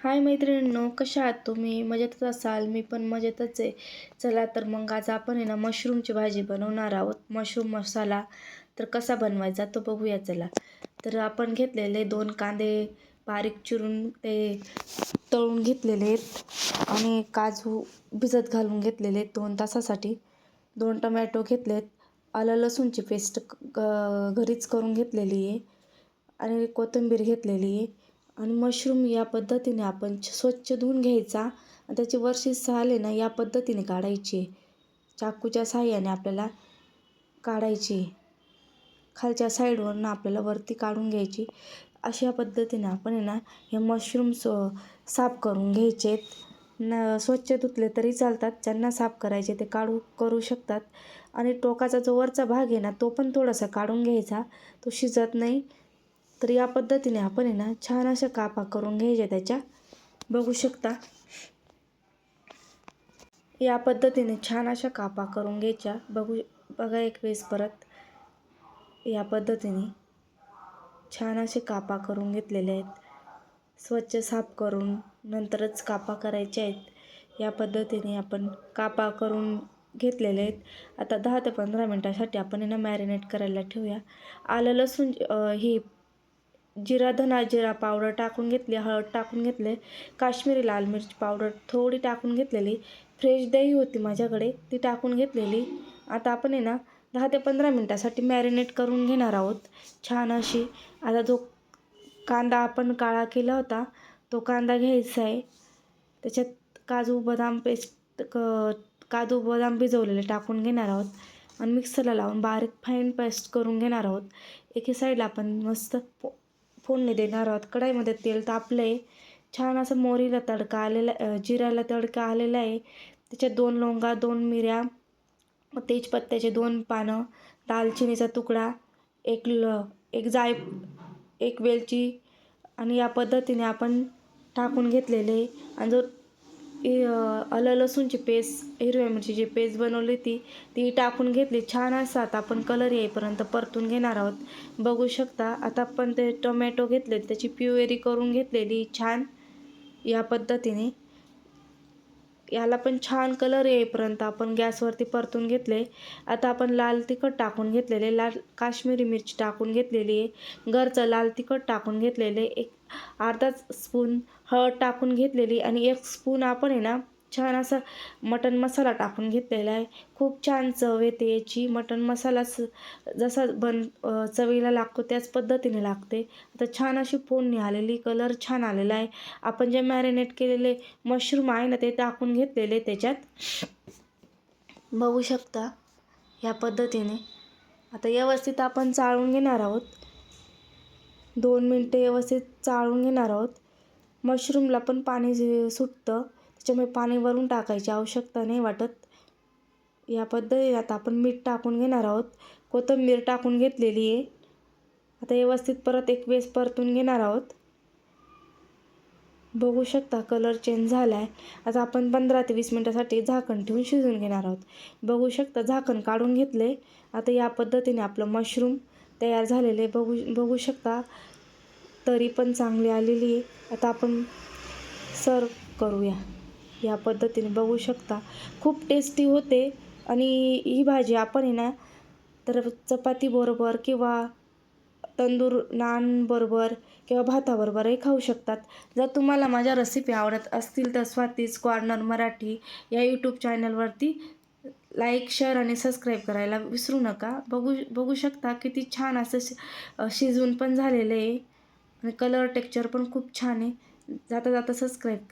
हाय मैत्रिणींनो कशा आहात तुम्ही? मजेतच असाल? मी पण मजेतच आहे. चला तर मग आज आपण आहे ना मशरूमची भाजी बनवणार आहोत. मशरूम मसाला तर कसा बनवायचा तो बघूया चला. तर आपण घेतलेले दोन कांदे बारीक चिरून ते तळून घेतलेले आहेत आणि काजू भिजत घालून घेतलेले दोन तासासाठी. दोन टमॅटो घेतलेत. आलं लसूणची पेस्ट घरीच करून घेतलेली आहे आणि कोथिंबीर घेतलेली आहे. आणि मशरूम या पद्धतीने आपण स्वच्छ धुवून घ्यायचा. आणि त्याची वरची साल आहे ना या पद्धतीने काढायची. चाकूच्या साह्याने आपल्याला काढायची. खालच्या साईडवरून आपल्याला वरती काढून घ्यायची. अशा पद्धतीने आपण आहे ना हे मशरूम स साफ करून घ्यायचे. न स्वच्छ धुतले तरी चालतात. ज्यांना साफ करायचे ते काढू करू शकतात. आणि टोकाचा जो वरचा भाग आहे ना तो पण थोडासा काढून घ्यायचा. तो शिजत नाही. तर या पद्धतीने आपण आहे ना छान अशा कापा करून घ्यायच्या त्याच्या. बघू शकता. या पद्धतीने छान अशा कापा करून घ्यायच्या. बघू बघा एक वेळेस परत. या पद्धतीने छान असे कापा करून घेतलेले आहेत. स्वच्छ साफ करून नंतरच कापा करायचे आहेत. या पद्धतीने आपण कापा करून घेतलेले आहेत. आता दहा ते पंधरा मिनटासाठी आपण यांना मॅरिनेट करायला ठेवूया. आलं लसूण ही जिरा धना जिरा पावडर टाकून घेतली हळद टाकून घेतले काश्मीरी लाल मिरची पावडर थोडी टाकून घेतलेली फ्रेश दही होती माझ्याकडे ती टाकून घेतलेली. आता आपण आहे ना दहा ते पंधरा मिनटासाठी मॅरिनेट करून घेणार आहोत. छान अशी आता जो कांदा आपण काळा केला होता तो कांदा घ्यायचा आहे. त्याच्यात काजू बदाम पेस्ट क काजू बदाम भिजवलेले टाकून घेणार आहोत. आणि मिक्सरला लावून बारीक फाईन पेस्ट करून घेणार आहोत. एके साईडला आपण मस्त फोडणी देणार आहोत. कढाईमध्ये तेल तापलं आहे छान असं मोहरीला तडका आलेला जिऱ्याला तडका आलेला आहे. त्याच्यात दोन लवंगा दोन मिऱ्या तेजपत्त्याचे दोन पानं दालचिनीचा तुकडा एक ल एक जाय एक वेलची आणि या पद्धतीने आपण टाकून घेतलेले आणि जो आलं लसूणची पेस्ट हिरव्या मिरचीची पेस्ट बनवली ती ती टाकून घेतली. छान असतात आपण कलर येईपर्यंत परतून घेणार आहोत. बघू शकता आता आपण ते टोमॅटो घेतले त्याची प्युएरी करून घेतलेली. छान या पद्धतीने. याला पण छान कलर येईपर्यंत आपण गॅसवरती परतून घेतले. आता आपण लाल तिखट टाकून घेतलेले. लाल काश्मीरी मिरची टाकून घेतलेली. आहे घरचं लाल तिखट टाकून घेतलेले. एक अर्धा स्पून हळद टाकून घेतलेली. आणि एक स्पून आपण आहे ना छान असा मटन मसाला टाकून घेतलेला आहे. खूप छान चव येते याची. मटन मसाला स जसा बन चवीला लागतो त्याच पद्धतीने लागते. आता छान अशी फोडणी आलेली कलर छान आलेला आहे. आपण जे मॅरिनेट केलेले मशरूम आहे ना ते टाकून घेतलेले त्याच्यात. बघू शकता ह्या पद्धतीने. आता व्यवस्थित आपण चाळून घेणार आहोत. दोन मिनटे व्यवस्थित चाळून घेणार आहोत. मशरूमला पण पाणी सुटतं. त्याच्यामुळे पाणी वरून टाकायची आवश्यकता नाही वाटत. या पद्धतीने आता आपण मीठ टाकून घेणार आहोत. कोथिंबीर टाकून घेतलेली आहे. आता व्यवस्थित परत एक वेस परतून घेणार आहोत. बघू शकता कलर चेंज झाला आहे आता आपण पंधरा ते वीस मिनटासाठी झाकण ठेवून शिजून घेणार आहोत. बघू शकता झाकण काढून घेतले आता या पद्धतीने आपलं मशरूम तयार झालेले बघू बघू शकता तरी पण चांगली आलेली आहे. आता आपण सर्व करूया. या पद्धतीने बघू शकता. खूप टेस्टी होते आणि ही भाजी आपण आहे ना तर चपातीबरोबर किंवा तंदूर नानबरोबर किंवा भाताबरोबरही खाऊ शकतात. जर तुम्हाला माझ्या रेसिपी आवडत असतील तर स्वातीज कॉर्नर मराठी या यूट्यूब चॅनलवरती लाईक शेअर आणि सबस्क्राईब करायला विसरू नका. बघू बघू शकता किती छान असं शिजवून पण झालेलं आहे. आणि कलर टेक्चर पण खूप छान आहे. जाता जाता सबस्क्राईब करा.